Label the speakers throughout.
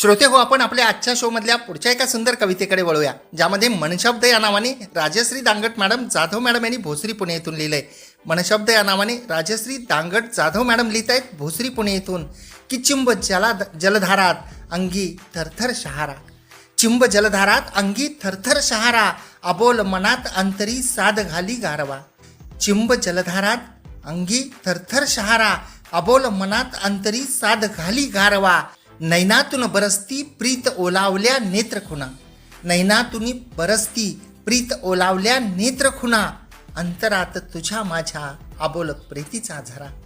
Speaker 1: श्रोते हो आपण आपल्या आजच्या शोमधल्या पुढच्या एका सुंदर कवितेकडे वळूया ज्यामध्ये मनशब्द या नावाने राजश्री दांगट मॅडम जाधव मॅडम यांनी भोसरी पुणे येथून लिहिलंय. मनशब्द या नावाने राजश्री दांगट जाधव मॅडम लिहित आहेत भोसरी पुणे येथून की चिंब जला जलधारात अंगी थरथर शहारा. चिंब जलधारात अंगी थरथर शहारा अबोल मनात अंतरी साध घाली गारवा. चिंब जलधारात अंगी थरथर शहारा अबोल मनात अंतरी साध घाली गारवा. नैनातून बरसती प्रीत ओलावल्या नेत्रखुणा. नैनातून बरसती प्रीत ओलावल्या नेत्रखुणा. अंतरात तुझ्या माझ्या अबोल प्रीतीचा झरा.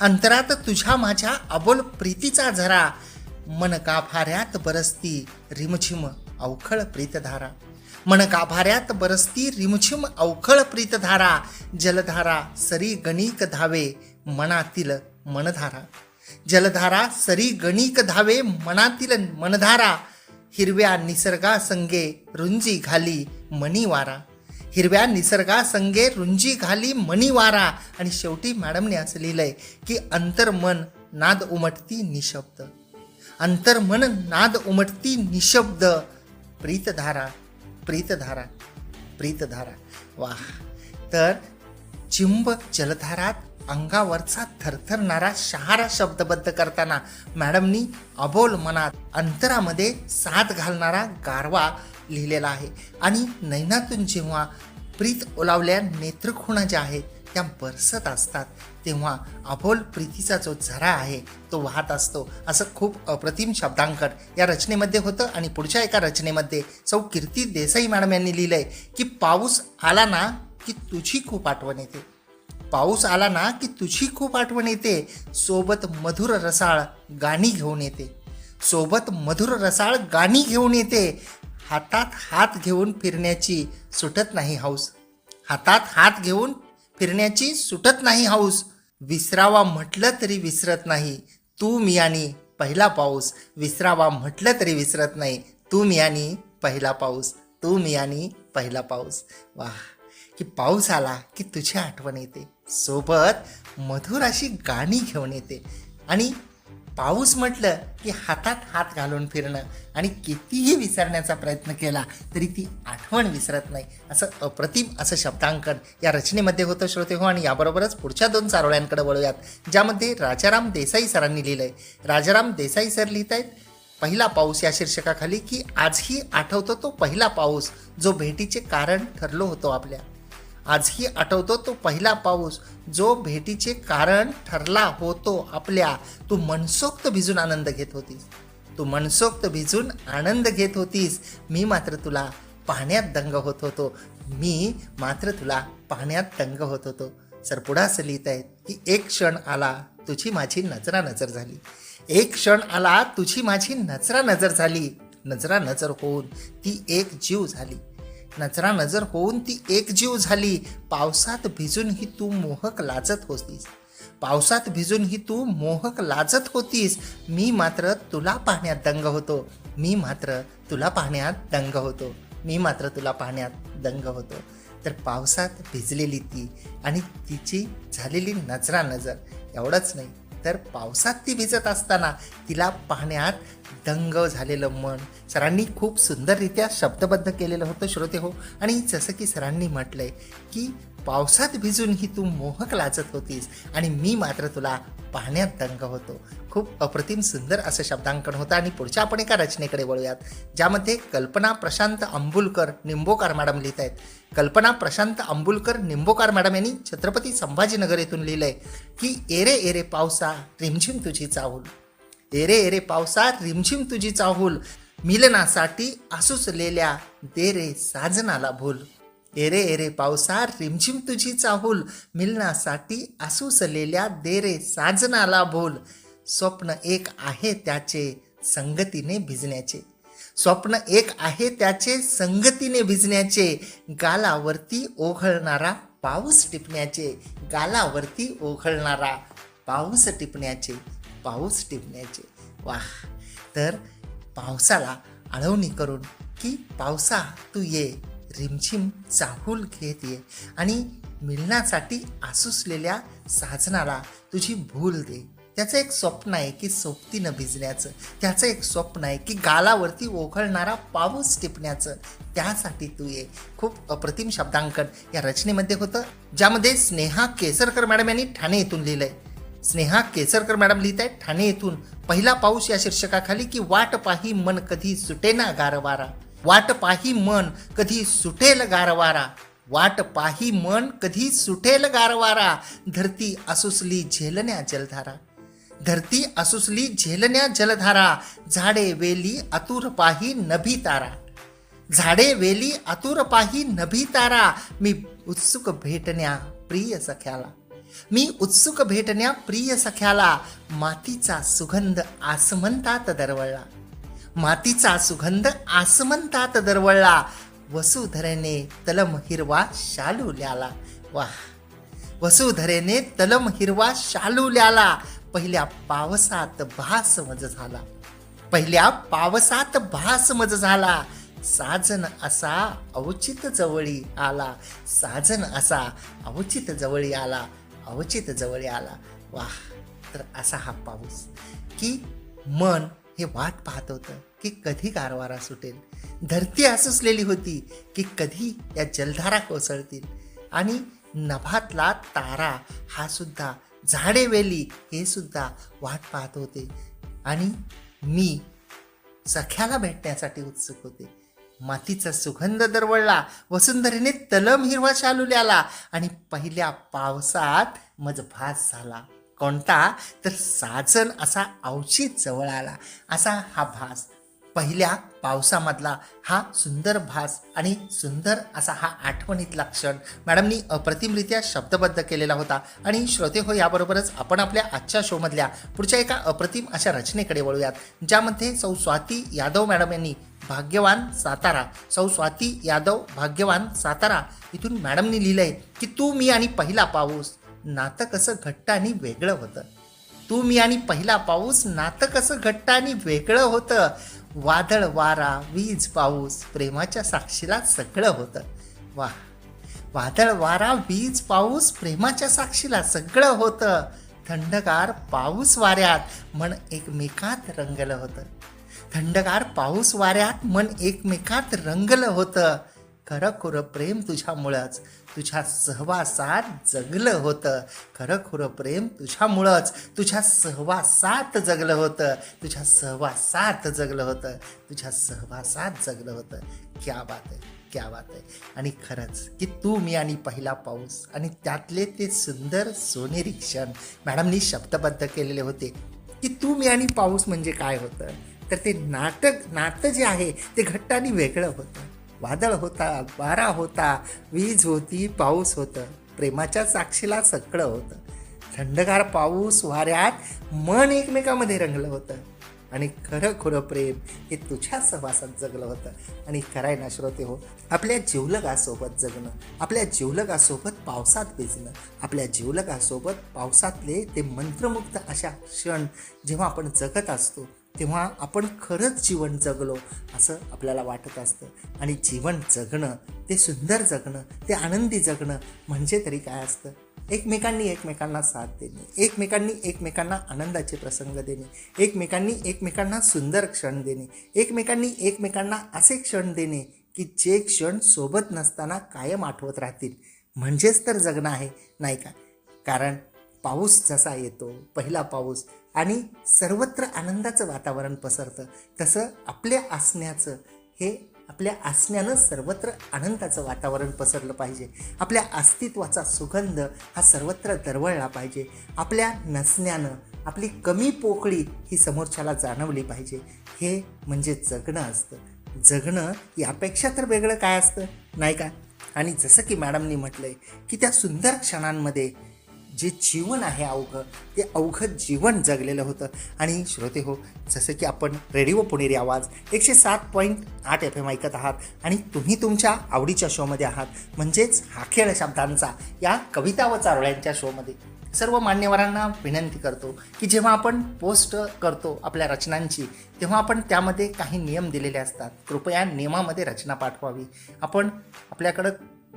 Speaker 1: अंतरात तुझ्या माझ्या अबोल प्रीतीचा झरा. मन गाभाऱ्यात बरसती रिमझिम अवखळ प्रीतधारा. मन गाभाऱ्यात बरसती रिमझिम अवखळ प्रीतधारा. जलधारा सरी गणिक धावे मनातील मनधारा. जलधारा सरी गणिक धावे मनातील मनधारा हिरव्या निसर्गा संगे रुंजी घाली मणिवारा हिरव्या निसर्गा संगे रुंजी घाली मणिवारा आणि शेवटी मॅडमने असं लिहिलंय की अंतर्मन नाद उमटती निशब्द. अंतर्मन नाद उमटती निशब्द. प्रीतधारा प्रीतधारा प्रीतधारा. वाह. तर चिंब जलधारात अंगावरचा थरथरणारा शहारा शब्दबद्ध करताना मॅडमनी अबोल मनात अंतरामध्ये साथ घालणारा गारवा लिहिलेला आहे. आणि नैनातून जेव्हा प्रीत ओलावल्या नेत्रखुणा ज्या आहेत त्या बरसत असतात. तेव्हा अबोल प्रीतीचा जो झरा आहे तो वाहत असतो. असं खूप अप्रतिम शब्दांकन या रचनेमध्ये होतं. आणि पुढच्या एका रचनेमध्ये सौ कीर्ती देसाई मॅडम यांनी लिहिलंय की पाऊस आला ना की तुझी खूप आठवण येते. पाऊस आला ना की तुझी खूप आठवण येते. सोबत मधुर रसाळ गाणी घेऊन येते. सोबत मधुर रसाळ गाणी घेऊन येते. हातात हात घेऊन फिरण्याची सुटत नाही हौस. हातात हात घेऊन फिरण्याची सुटत नाही हौस. विसरावा म्हटलं तरी विसरत नाही. तू मी आणि पहिला पाऊस. विसरावा म्हटलं तरी विसरत नाही. तू मी आणि पहिला पाऊस. तू मी आणि पहिला पाऊस. वाह. की पाऊस आला की तुझी आठवण येते. सोबत मधुर अशी गाणी घेऊन येते. आणि पाऊस म्हटलं की हातात हात घालून फिरणं आणि कितीही विसरण्याचा प्रयत्न केला तरी ती आठवण विसरत नाही. असं अप्रतिम असं शब्दांकन या रचनेमध्ये होतं श्रोते हो आणि याबरोबरच पुढच्या दोन चारोळ्यांकडे वळूयात ज्यामध्ये राजाराम देसाई सरांनी लिहिलं आहे राजाराम देसाई सर लिहित आहेत पहिला पाऊस या शीर्षकाखाली की आजही आठवतो तो पहिला पाऊस जो भेटीचे कारण ठरलो होतो आपल्या. आजही आठवतो तो पहिला पाऊस. जो भेटीचे कारण ठरला होतो आपल्या. तू मनसोक्त भिजून आनंद घेत होतीस. तू मनसोक्त भिजून आनंद घेत होतीस. मी मात्र तुला पाहण्यात दंग होत होतो. मी मात्र तुला पाहण्यात दंग होत होतो. सर पुढं असं लिहित आहेत की एक क्षण आला तुझी माझी नजरा नजर झाली. एक क्षण आला तुझी माझी नजरा नजर झाली. नजरा नजर होऊन ती एक जीव झाली. नजरा नजर होऊन ती एकजीव झाली. पावसात भिजून ही तू मोहक लाजत होतीस. पावसात भिजून ही तू मोहक लाजत होतीस. मी मात्र तुला पाहण्यात दंग होतो. मी मात्र तुला पाहण्यात दंग होतो. मी मात्र तुला पाहण्यात दंग होतो. तर पावसात भिजलेली ती आणि तिची झालेली नजरा नजर एवढंच नाही. तर पावसात ती भिजत असताना तिला पाहण्यात दंग झालेलं मन. सरांनी खूप सुंदररित्या शब्दबद्ध केलेलं होतं श्रोते हो. आणि जसं की सरांनी म्हटलंय की पावसात भिजून ही तू मोहक लाजत होतीस आणि मी मात्र तुला पाहण्यात दंग होतो. खूप अप्रतिम सुंदर असं शब्दांकन होतं आणि पुढच्या आपण एका रचनेकडे वळूयात ज्यामध्ये कल्पना प्रशांत अंबुलकर निंबोकार मॅडम लिहित आहेत. कल्पना प्रशांत अंबुलकर निंबोकार मॅडम यांनी छत्रपती संभाजीनगर येथून लिहिलंय की एरे एरे पावसा रिमझिम तुझी चाहूल. एरे एरे पावसा रिमझिम तुझी चाहूल. मिलनासाठी आसूसलेल्या दे रे साजनाला भूल. एरे एरे पावसा रिमझिम तुझी चाहूल. मिलनासाठी आसूसलेल्या देरे साजनाला भूल. स्वप्न एक आहे त्याचे संगतीने भिजण्याचे. स्वप्न एक आहे त्याचे संगतीने भिजण्याचे. गालावरती ओघळणारा पाऊस टिपण्याचे. गालावरती ओघळणारा पाऊस टिपण्याचे. पाऊस टिपण्याचे. वाह! तर पावसाला आळवणी करून की पावसा तू ये. रिमझिम चाहूल घेत ये आणि मिलनासाठी आसुसलेल्या साजनाला तुझी भूल दे. त्याचं एक स्वप्न आहे की सोबतीनं भिजण्याचं. त्याचं एक स्वप्न आहे की गालावरती ओघळणारा पाऊस टिपण्याचं. त्यासाठी तू ये. खूप अप्रतिम शब्दांकन या रचनेमध्ये होतं ज्यामध्ये स्नेहा केसरकर मॅडम यांनी ठाणे येथून लिहिलंय. स्नेहा केसरकर मॅडम लिहित आहेत ठाणे येथून पहिला पाऊस या शीर्षकाखाली की वाट पाही मन कधी सुटेना गारवारा. वाट पाही मन कधी सुटेल गारवारा. वाट पाही मन कधी सुटेल गारवारा. धरती असुसली झेलण्या जलधारा. धरती असुसली झेलण्या जलधारा. झाडे वेली आतुर पाही नभी तारा. झाडे वेली आतुर पाही नभी तारा. मी उत्सुक भेटण्या प्रिय सख्याला. मी उत्सुक भेटण्या प्रिय सख्याला. मातीचा सुगंध आसमंतात दरवळला. मातीचा सुगंध आसमंतात दरवळला. वसुधरेने तलम हिरवा शालू ल्याला. वा. वसुधरेने तलम हिरवा शालू ल्याला. पहिल्या पावसात भास मज झाला. पहिल्या पावसात भास मज झाला. साजन असा अवचित जवळी आला. साजन असा अवचित जवळी आला. अवचित जवळी आला. वाह तर असा हा पाऊस की मन हे वाट पाहत होतं की कधी गारवारा सुटेल. धरती आसुसलेली होती की कधी या जलधारा कोसळतील. आणि नभातला तारा हा सुद्धा झाडे वेली हे सुद्धा वाट पाहत होते. आणि मी सख्याला भेटण्यासाठी उत्सुक होते. मातीचा सुगंध दरवळला वसुंधरेने तलम हिरवा शालुल्याला आणि पहिल्या पावसात मजभास झाला. कोणता? तर साजन असा अवचित जवळ आला. असा हा भास. पहिल्या पावसामधला हा सुंदर भास आणि सुंदर असा हा आठवणीतला क्षण. मॅडमनी अप्रतिमरित्या शब्दबद्ध केलेला होता. आणि श्रोते हो याबरोबरच आपण आपल्या आजच्या शोमधल्या पुढच्या एका अप्रतिम अशा रचनेकडे वळूयात. ज्यामध्ये सौ स्वाती यादव मॅडम यांनी भाग्यवान सातारा सौ स्वाती यादव भाग्यवान सातारा इथून मॅडमनी लिहिलंय की तू मी आणि पहिला पाऊस. नातं कसं घट्ट आणि वेगळं होतं. तू मी आणि पहिला पाऊस नातं कसं घट्ट आणि वेगळं होतं. वादळ वारा वीज पाऊस प्रेमाच्या साक्षीला सगळं होतं. वा वादळ वारा वीज पाऊस प्रेमाच्या साक्षीला सगळं होतं. थंडगार पाऊस वाऱ्यात मन एकमेकात रंगलं होतं. थंडगार पाऊस वाऱ्यात मन एकमेकात रंगलं होतं. खरं खुरं प्रेम तुझ्यामुळंच. तुझ्या सहवासात जगलं होतं. खरं खुरं प्रेम तुझ्यामुळंच. तुझ्या सहवासात जगलं होतं. तुझ्या सहवासात जगलं होतं. तुझ्या सहवासात जगलं होतं. क्या बात आहे क्या बात आहे आणि खरंच की तू मी आणि पहिला पाऊस आणि त्यातले ते सुंदर सोनेरी क्षण. मॅडमनी शब्दबद्ध केलेले होते की तू मी आणि पाऊस म्हणजे काय होतं? तर ते नाटक नातं जे आहे ते घट्ट आणि वेगळं होतं. वादळ होता वारा होता वीज होती पाऊस होतं. प्रेमाच्या साक्षीला सगळं होतं. थंडगार पाऊस वाऱ्यात मन एकमेकामध्ये रंगलं होतं. आणि खरं खुरं प्रेम हे तुझ्या सहवासात जगलं होतं. आणि खराय ना श्रोते हो आपल्या जिवलगासोबत जगणं आपल्या जिवलगासोबत पावसात भिजणं आपल्या जिवलगासोबत पावसातले ते मंत्रमुग्ध अशा क्षण जेव्हा आपण जगत असतो तेव्हा आपण खरंच जीवन जगलो असं आपल्याला वाटत असतं. आणि जीवन जगणं ते सुंदर जगणं ते आनंदी जगणं म्हणजे तरी काय असतं? एकमेकांनी एकमेकांना साथ देणे एकमेकांनी एकमेकांना आनंदाचे प्रसंग देणे एकमेकांनी एकमेकांना सुंदर क्षण देणे एकमेकांनी एकमेकांना असे क्षण देणे की जे क्षण सोबत नसताना कायम आठवत राहतील. म्हणजेच तर जगणं आहे नाही का? कारण पाऊस जसा येतो पहिला पाऊस आणि सर्वत्र आनंदाचं वातावरण पसरतं तसं आपल्या असण्याचं हे आपल्या असण्यानं सर्वत्र आनंदाचं वातावरण पसरलं पाहिजे. आपल्या अस्तित्वाचा सुगंध हा सर्वत्र दरवळला पाहिजे. आपल्या नसण्यानं आपली कमी पोकळी ही समोरच्याला जाणवली पाहिजे. हे म्हणजे जगणं असतं. जगणं यापेक्षा तर वेगळं काय असतं? नाही का? आणि जसं की मॅडमनी म्हटलंय की त्या सुंदर क्षणांमध्ये जे जीवन आहे अवघं ते अवघं जीवन जगलेलं होतं. आणि श्रोते हो जसं की आपण रेडिओ पुणेरी आवाज एकशे सात पॉईंट आठ एफ एम ऐकत आहात आणि तुम्ही तुमच्या आवडीच्या शोमध्ये आहात. म्हणजेच हा खेळ शब्दांचा या कविता व चारोळ्यांच्या शोमध्ये. सर्व मान्यवरांना विनंती करतो की जेव्हा आपण पोस्ट करतो आपल्या रचनांची तेव्हा आपण त्यामध्ये काही नियम दिलेले असतात. कृपया नियमामध्ये रचना पाठवावी. आपण आपल्याकडं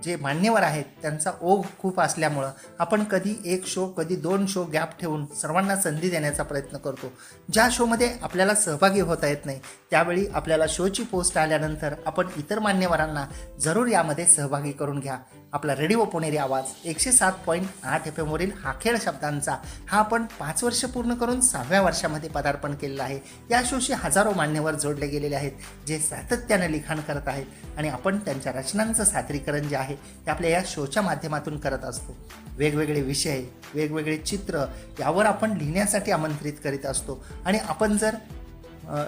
Speaker 1: जे मान्यवर आहेत त्यांचा ओघ खूप असल्यामुळं आपण कधी एक शो कधी दोन शो गॅप ठेवून सर्वांना संधी देण्याचा प्रयत्न करतो. ज्या शोमध्ये आपल्याला सहभागी होता येत नाही त्यावेळी आपल्याला शोची पोस्ट आल्यानंतर आपण इतर मान्यवरांना जरूर यामध्ये सहभागी करून घ्या. आपला रेडिओ पुणेरी आवाज एकशे सात पॉईंट आठ एफ एमवरील हा खेळ शब्दांचा हा आपण पाच वर्ष पूर्ण करून सहाव्या वर्षामध्ये पदार्पण केलेला आहे. या शोशी हजारो मान्यवर जोडले गेलेले आहेत जे सातत्याने लिखाण करत आहेत आणि आपण त्यांच्या रचनांचं सादरीकरण जे आहे ते आपल्या या शोच्या माध्यमातून करत असतो. वेगवेगळे विषय वेगवेगळे चित्र यावर आपण लिहिण्यासाठी आमंत्रित करीत असतो. आणि आपण जर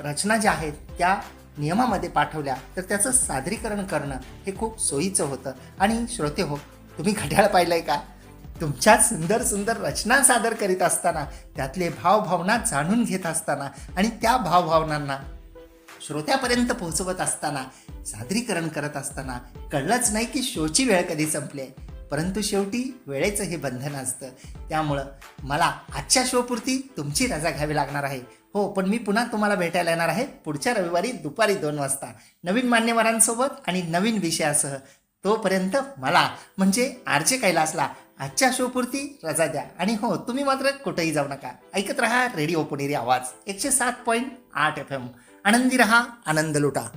Speaker 1: रचना ज्या आहेत त्या नियमामध्ये पाठवल्या तर त्याचं सादरीकरण करणं हे खूप सोयीचं होतं. आणि श्रोते हो तुम्ही घड्याळ पाहिलं आहे का? तुमच्या सुंदर सुंदर रचना सादर करीत असताना त्यातले भावभावना जाणून घेत असताना आणि त्या भावभावनांना श्रोत्यापर्यंत पोहोचवत असताना सादरीकरण करत असताना कळलंच नाही की शोची वेळ कधी संपली आहे. परंतु शेवटी वेळेचं हे बंधन असतं. त्यामुळं मला आजच्या शोपुरती तुमची रजा घ्यावी लागणार आहे. हो पण मी पुन्हा तुम्हाला भेटायला येणार आहे पुढच्या रविवारी दुपारी दोन वाजता. नवीन मान्यवरांसोबत आणि नवीन विषयासह. तोपर्यंत मला म्हणजे आरचे कैलासला आजच्या शोपुरती रजा द्या. आणि हो तुम्ही मात्र कुठेही जाऊ नका. ऐकत रहा रेडिओ पुणेरी आवाज एकशे सात पॉईंट आठ एफ एम. आनंदी रहा आनंद लुटा.